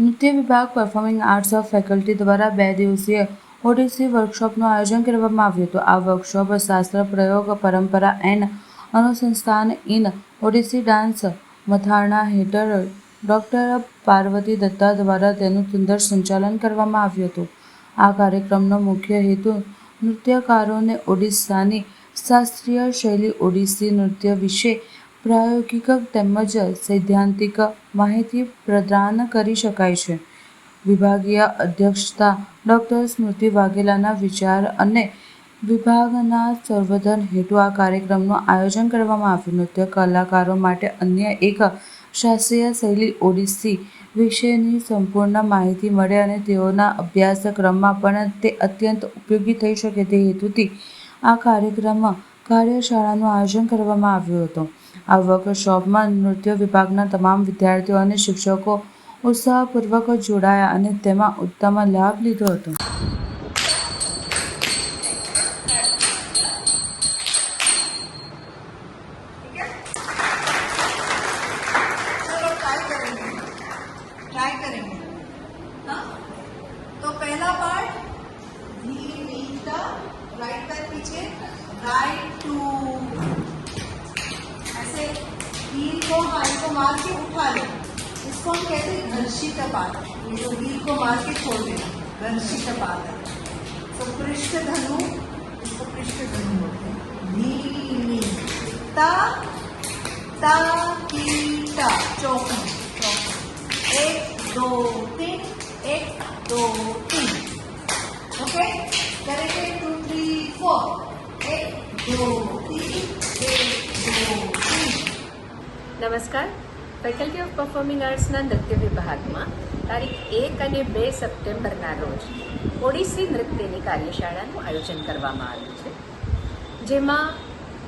નૃત્ય વિભાગ performing arts of faculty દ્વારા બે દિવસીય ઓડિસી વર્કશોપનું આયોજન કરવામાં આવ્યું હતું. આ વર્કશોપ શાસ્ત્ર, પ્રયોગ, પરંપરા એન્ડ અનુસંધાન ઇન ઓડિસી ડાન્સ મથાળના હેઠળ ડૉક્ટર પાર્વતી દત્તા દ્વારા તેનું સુંદર સંચાલન કરવામાં આવ્યું હતું. આ કાર્યક્રમનો મુખ્ય હેતુ નૃત્યકારોને ઓડિશાની શાસ્ત્રીય શૈલી ઓડિસી નૃત્ય વિશે પ્રાયોગિક તેમજ સૈદ્ધાંતિક માહિતી પ્રદાન કરી શકાય છે. વિભાગીય અધ્યક્ષતા ડૉક્ટર સ્મૃતિ વાઘેલાના વિચાર અને વિભાગના સંવર્ધન હેતુ આ કાર્યક્રમનું આયોજન કરવામાં આવ્યું. નૃત્ય કલાકારો માટે અન્ય એક શાસ્ત્રીય શૈલી ઓડિસી વિશેની સંપૂર્ણ માહિતી મળે અને તેઓના અભ્યાસક્રમમાં પણ તે અત્યંત ઉપયોગી થઈ શકે તે હેતુથી આ કાર્યક્રમ કાર્યશાળાનું આયોજન કરવામાં આવ્યું હતું. આ વર્કશોપમાં નૃત્ય વિભાગના તમામ વિદ્યાર્થીઓ અને શિક્ષકો ઉત્સાહપૂર્વક જોડાયા અને તેમાં ઉત્તમ લાભ લીધો હતો चलो ट्राई करेंगे ट्राई करेंगे हाँ तो पहला पार्ट नीचा राइट पैर पीछे राइट टू को हाई को मार के उठा ले। इसको हम कहते हैं घर्षी टपाट ये जो हील को मार के छोड़ देना घर्षी टपाट है तो पृष्ठ धनु, इसको पृष्ठ धनु बोलते हैं। ता ता, की, ता। चौक चौक। एक, दो, तीन। एक, दो, तीन। ओके? करेंगे टू थ्री फोर एक, दो, तीन। નમસ્કાર. ફેકલ્ટી ઓફ પરફોર્મિંગ આર્ટ્સના નૃત્ય વિભાગમાં તારીખ એક અને બે સપ્ટેમ્બરના રોજ ઓડિસી નૃત્યની કાર્યશાળાનું આયોજન કરવામાં આવ્યું છે, જેમાં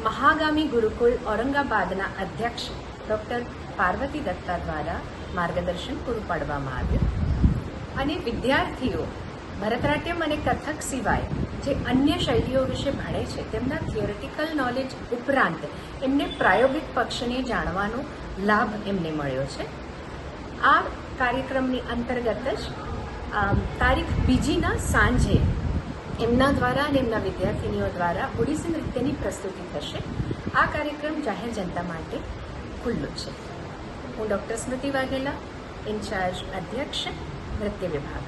મહાગામી ગુરુકુલ ઔરંગાબાદના અધ્યક્ષ ડૉક્ટર પાર્વતી દત્તા દ્વારા માર્ગદર્શન પૂરું પાડવામાં આવ્યું અને વિદ્યાર્થીઓ, ભરતનાટ્યમ અને કથક સિવાય જે અન્ય શૈલીઓ વિશે ભણે છે, તેમના થિયોરિટિકલ નોલેજ ઉપરાંત એમને પ્રાયોગિક પક્ષને જાણવાનો લાભ એમને મળ્યો છે. આ કાર્યક્રમની અંતર્ગત જ તારીખ બીજીના સાંજે એમના દ્વારા અને એમના વિદ્યાર્થીનીઓ દ્વારા ઓડિસી નૃત્યની પ્રસ્તુતિ થશે. આ કાર્યક્રમ જાહેર જનતા માટે ખુલ્લો છે. હું ડૉક્ટર સ્મૃતિ વાઘેલા, ઇન્ચાર્જ અધ્યક્ષ, નૃત્ય વિભાગ.